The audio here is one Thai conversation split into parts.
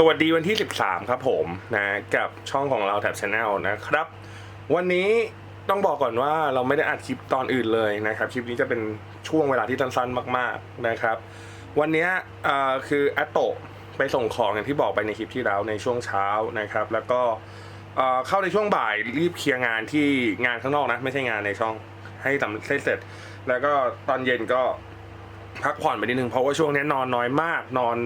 สวัสดีวันที่ 13 ครับผมนะกับช่องของเราแท็บชาแนลนะครับ วันนี้ต้องบอกก่อนว่าเราไม่ได้อัดคลิปตอนอื่นเลยนะครับคลิปนี้จะเป็นช่วงเวลาที่สั้นๆมาก ๆนะครับ วันนี้คือแอตโตไปส่งของอย่างที่บอกไปในคลิปที่แล้วในช่วงเช้านะครับ แล้วก็เข้าในช่วงบ่ายรีบเคลียร์งานที่งานข้างนอกนะไม่ใช่งานในช่องให้ทำให้เสร็จ แล้วก็ตอนเย็นก็พักผ่อนไปนิดนึงเพราะว่าช่วงนี้นอนน้อยมากนอน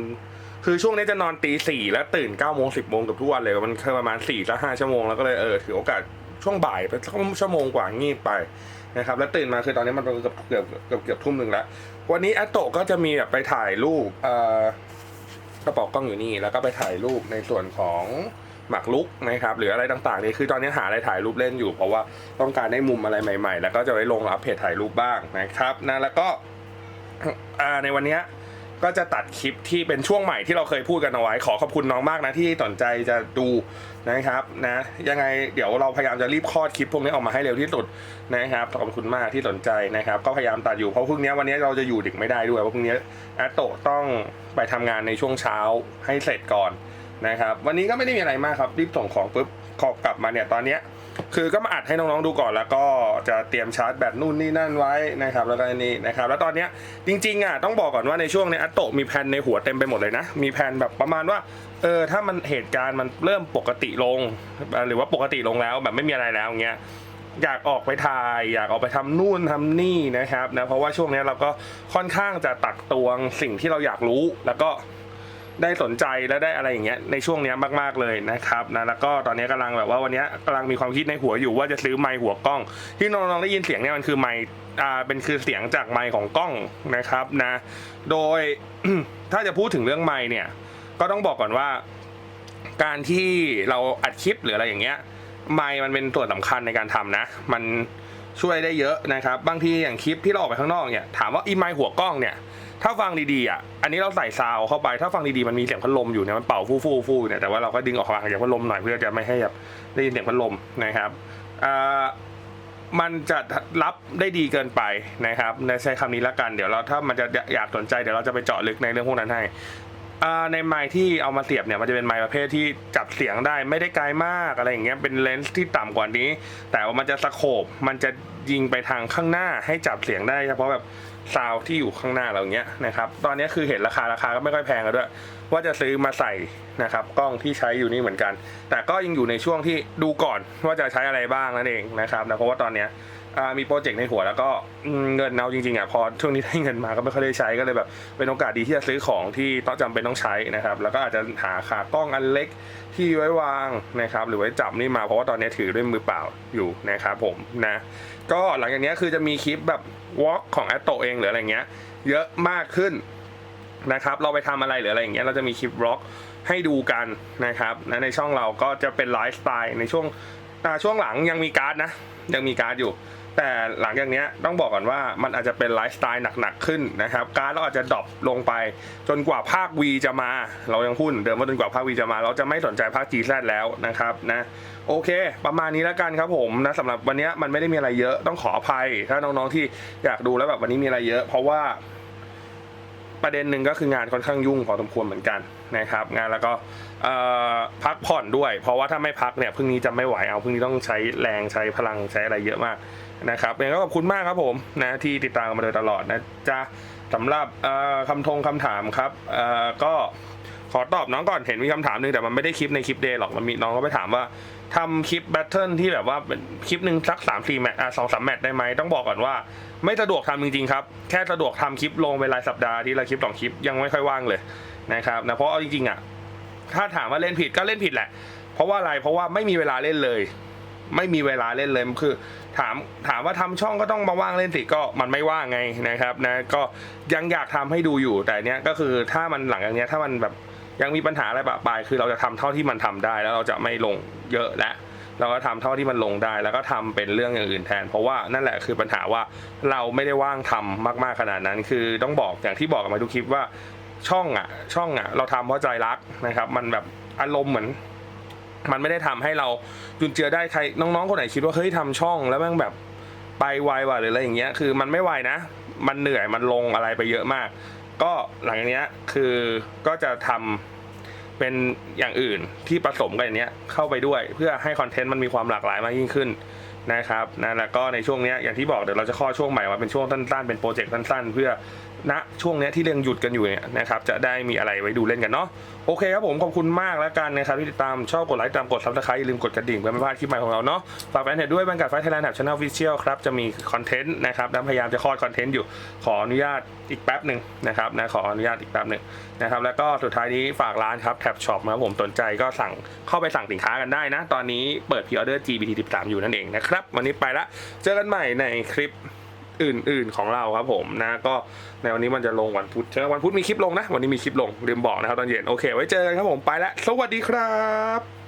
คือช่วงนี้จะนอนตีสี่แล้วตื่นเก้าโมงสิบโมงกับทุกวันเลยมันคือประมาณสี่ถึงห้าชั่วโมงแล้วก็เลยเออถือโอกาสช่วงบ่ายไปสักชั่วโมงกว่างีบไปนะครับแล้วตื่นมาคือตอนนี้มันเกือบเกือบเกือบเกือบทุ่มหนึ่งแล้ววันนี้แอตโตก็จะมีแบบไปถ่ายรูปเอ่อกระเป๋ากล้องอยู่นี่ แล้วก็ไปถ่ายรูปในส่วนของหมากลุกนะครับหรืออะไรต่างๆนี่คือตอนนี้หาอะไรถ่ายรูปเล่นอยู่ เพราะว่าต้องการได้มุมอะไรใหม่ ๆ แล้วก็จะไว้ลงอัปเพจถ่ายรูปบ้างนะครับนะแล้วก็อ่าในวันนี้ ก็จะตัดคลิปที่เป็นช่วงใหม่ที่เราเคยพูดกันเอาไว้ ขอขอบคุณน้องมากนะที่สนใจจะดูนะครับนะยังไงเดี๋ยวเราพยายามจะรีบคลอดคลิปพวกนี้ออกมาให้เร็วที่สุดนะครับขอบคุณมากที่สนใจนะครับ ก็พยายามตัดอยู่เพราะพรุ่งนี้วันนี้เราจะอยู่ดึกไม่ได้ด้วยเพราะพรุ่งนี้แอตโตต้องไปทำงานในช่วงเช้าให้เสร็จก่อนนะครับ วันนี้ก็ไม่ได้มีอะไรมากครับรีบส่งของปุ๊บขอบกลับมาเนี่ยตอนเนี้ย คือก็มาอัดให้น้องๆดูก่อนแล้วก็จะเตรียมชาร์จแบตนู่นนี่นั่นไว้นะครับแล้วก็นี่นะครับแล้วตอนเนี้ยจริงๆอะต้องบอกก่อนว่าในช่วงเนี้ยอัตโตะมีแผนในหัวเต็มไปหมดเลยนะ มีแผนแบบประมาณว่าเออถ้ามันเหตุการณ์มันเริ่มปกติลง หรือว่าปกติลงแล้วแบบไม่มีอะไรแล้วอย่างเงี้ยอยากออกไปถ่าย อยากออกไปทำนู่นทำนี่นะครับนะเพราะว่าช่วงนี้เราก็ค่อนข้างจะตักตวงสิ่งที่เราอยากรู้แล้วก็ ได้สนใจและได้อะไรอย่างเงี้ยในช่วงเนี้ยมากๆเลยนะครับนะแล้วก็ตอนนี้กำลังแบบว่าวันนี้กำลังมีความคิดในหัวอยู่ว่าจะซื้อไมค์หัวกล้อง ที่น้องๆได้ยินเสียงเนี่ยมันคือไมค์อ่าเป็นคือเสียงจากไมค์ของกล้องนะครับนะ โดยถ้าจะพูดถึงเรื่องไมค์เนี่ย ก็ต้องบอกก่อนว่า การที่เราอัดคลิปหรืออะไรอย่างเงี้ยไมค์มันเป็นส่วนสำคัญในการทำนะ มันช่วยได้เยอะนะครับ บางทีอย่างคลิปที่เราออกไปข้างนอกเนี่ยถามว่าอีไมค์หัวกล้องเนี่ย ถ้าฟังดีๆอะ อันนี้เราใส่ซาวเข้าไป ถ้าฟังดีๆมันมีเสียงพัดลมอยู่เนี่ยมันเป่าฟู่ฟู่ฟู่เนี่ย แต่ว่าเราก็ดึงออกห่างจากพัดลมหน่อยเพื่อจะไม่ให้แบบได้ยินเสียงพัดลมนะครับอ่ามันจะรับได้ดีเกินไปนะครับในใช้คำนี้ละกัน เดี๋ยวเราถ้ามันจะอยากสนใจเดี๋ยวเราจะไปเจาะลึกในเรื่องพวกนั้นให้อ่าในไมค์ที่เอามาเสียบเนี่ยมันจะเป็นไมค์ประเภทที่จับเสียงได้ไม่ได้ไกลมากอะไรอย่างเงี้ยเป็นเลนส์ที่ต่ำกว่านี้ แต่ว่ามันจะสะโคบมันจะยิงไปทางข้างหน้าให้จับเสียงได้เฉพาะแบบ ซาวที่อยู่ข้างหน้าเราเงี้ยนะครับ ตอนนี้คือเห็นราคาราคาก็ไม่ค่อยแพงแล้วด้วย ว่าจะซื้อมาใส่นะครับ กล้องที่ใช้อยู่นี่เหมือนกัน แต่ก็ยังอยู่ในช่วงที่ดูก่อนว่าจะใช้อะไรบ้างนั่นเองนะครับนะเพราะว่าตอนเนี้ย มีโปรเจกต์ในหัวแล้วก็เงินเอาจริงๆอะพอช่วงนี้ได้เงินมาก็ไม่ค่อยได้ใช้ก็เลยแบบเป็นโอกาสดีที่จะซื้อของที่ต้องจำเป็นต้องใช้นะครับ แล้วก็อาจจะหาขากล้องอันเล็กที่ไว้วางนะครับ หรือไว้จับนี่มาเพราะว่าตอนนี้ถือด้วยมือเปล่าอยู่นะครับผมนะก็หลังจากนี้คือจะมีคลิปแบบวอล์กของแอตโตเองหรืออะไรเงี้ย เยอะมากขึ้นนะครับ เราไปทำอะไรหรืออะไรอย่างเงี้ยเราจะมีคลิปบล็อกให้ดูกันนะครับนะในช่องเราก็จะเป็นไลฟ์สไตล์ในช่วงช่วงหลังยังมีการ์ดนะยังมีการ์ดอยู่ แต่หลังจากนี้ต้องบอกก่อนว่ามันอาจจะเป็นไลฟ์สไตล์หนักๆขึ้นนะครับ การเราอาจจะดรอปลงไป จนกว่าภาค V จะมา เรายังพูดเหมือนเดิมว่าจนกว่าภาค V จะมา เราจะไม่สนใจภาค G แแล้วนะครับนะโอเค ประมาณนี้แล้วกันครับผมนะสำหรับวันนี้มันไม่ได้มีอะไรเยอะต้องขออภัย ถ้าน้องๆที่อยากดูแล้วแบบวันนี้มีอะไรเยอะ เพราะว่าประเด็นหนึ่งก็คืองานค่อนข้างยุ่งพอสมควรเหมือนกัน นะครับงานแล้วก็พักผ่อนด้วย เพราะว่าถ้าไม่พักเนี่ยพรุ่งนี้จะไม่ไหวเอาพรุ่งนี้ต้องใช้แรงใช้พลังใช้อะไรเยอะมากนะครับยังไงก็ขอบคุณมากครับผมนะที่ติดตามมาโดยตลอดนะจ๊ะสำหรับคำทงคำถามครับก็ขอตอบน้องก่อนเห็นมีคำถามหนึงแต่มันไม่ได้คลิปในคลิปเดย์หรอกมันมีน้องก็ไปถามว่าทำคลิปแบทเทิลที่แบบว่าคลิปหนึ่งสักสามสี่แมตช์อะสองสามแมตช์ได้ไหมต้องบอกก่อนว่า ไม่สะดวกทำจริงๆครับ แค่สะดวกทำคลิปลงเป็นรายสัปดาห์ที่ละคลิปสองคลิปยังไม่ค่อยว่างเลย นะครับนะเพราะเอาจริงๆอะถ้าถามว่าเล่นผิดก็เล่นผิดแหละ เพราะว่าอะไรเพราะว่าไม่มีเวลาเล่นเลย ไม่มีเวลาเล่นเลยคือ ถามถามว่าทำช่องก็ต้องมาว่างเล่นสิก็มันไม่ว่างไงนะครับนะก็ยังอยากทำให้ดูอยู่แต่เนี้ยก็คือถ้ามันหลังจากเนี้ยถ้ามันแบบยังมีปัญหาอะไรปะปลายคือเราจะทำเท่าที่มันทำได้แล้วเราจะไม่ลงเยอะและเราก็ทำเท่าที่มันลงได้ แล้วก็ทำเป็นเรื่องอย่างอื่นแทน เพราะว่านั่นแหละคือปัญหาว่าเราไม่ได้ว่างทำมาก ๆขนาดนั้น คือต้องบอกอย่างที่บอกกันมาทุกคลิปว่า ช่องอะ ช่องอะ เราทำเพราะใจรักนะครับ มันแบบอารมณ์เหมือน มันไม่ได้ทำให้เราจุนเจือได้ใครน้องๆคนไหนคิดว่าเฮ้ยทำช่องแล้วแม่งแบบไปไวว่ะหรืออะไรอย่างเงี้ย คือมันไม่ไวนะ มันเหนื่อยมันลงอะไรไปเยอะมาก ก็หลังจากเนี้ยคือก็จะทำเป็นอย่างอื่นที่ผสมกันอย่างเนี้ยเข้าไปด้วย เพื่อให้คอนเทนต์มันมีความหลากหลายมากยิ่งขึ้นนะครับนะแล้วก็ในช่วงเนี้ยอย่างที่บอกเดี๋ยวเราจะข้อช่วงใหม่มาเป็นช่วงสั้นๆเป็นโปรเจกต์สั้นๆ เพื่อ ณช่วงเนี้ยที่เรียงหยุดกันอยู่เนี่ยนะครับจะได้มีอะไรไว้ดูเล่นกันเนาะโอเคครับผมขอบคุณมากแล้วกันนะครับที่ติดตามชอบกดไลค์ตามกดซับสไครต์อย่าลืมกดกระดิ่งเพื่อไม่พลาดคลิปใหม่ของเราเนาะฝากแฟนเพจด้วยบังกัดไฟไทยแลนด์แถบช anel official ครับจะมีคอนเทนต์นะครับแล้วพยายามจะคลอดคอนเทนต์อยู่ขออนุญาตอีกแป๊บหนึ่งนะครับนะขออนุญาตอีกแป๊บหนึ่งนะครับแล้วก็สุดท้ายนี้ฝากร้านครับแท็บช็อปนะครับผมสนใจก็สั่งเข้าไปสั่งสินค้ากันได้นะ ตอนนี้เปิดพ r ออเดอร์ GBT 13อยู่นั่นเองนะครับวันนี้ไปละเจอกันใหม่ในคลิป อื่น ๆ ของเราครับผมนะก็ในวันนี้มันจะลงวันพุธใช่ไหมวันพุธมีคลิปลงนะ วันนี้มีคลิปลงลืมบอกนะครับตอนเย็นโอเค ไว้เจอกันครับผมไปแล้วสวัสดีครับ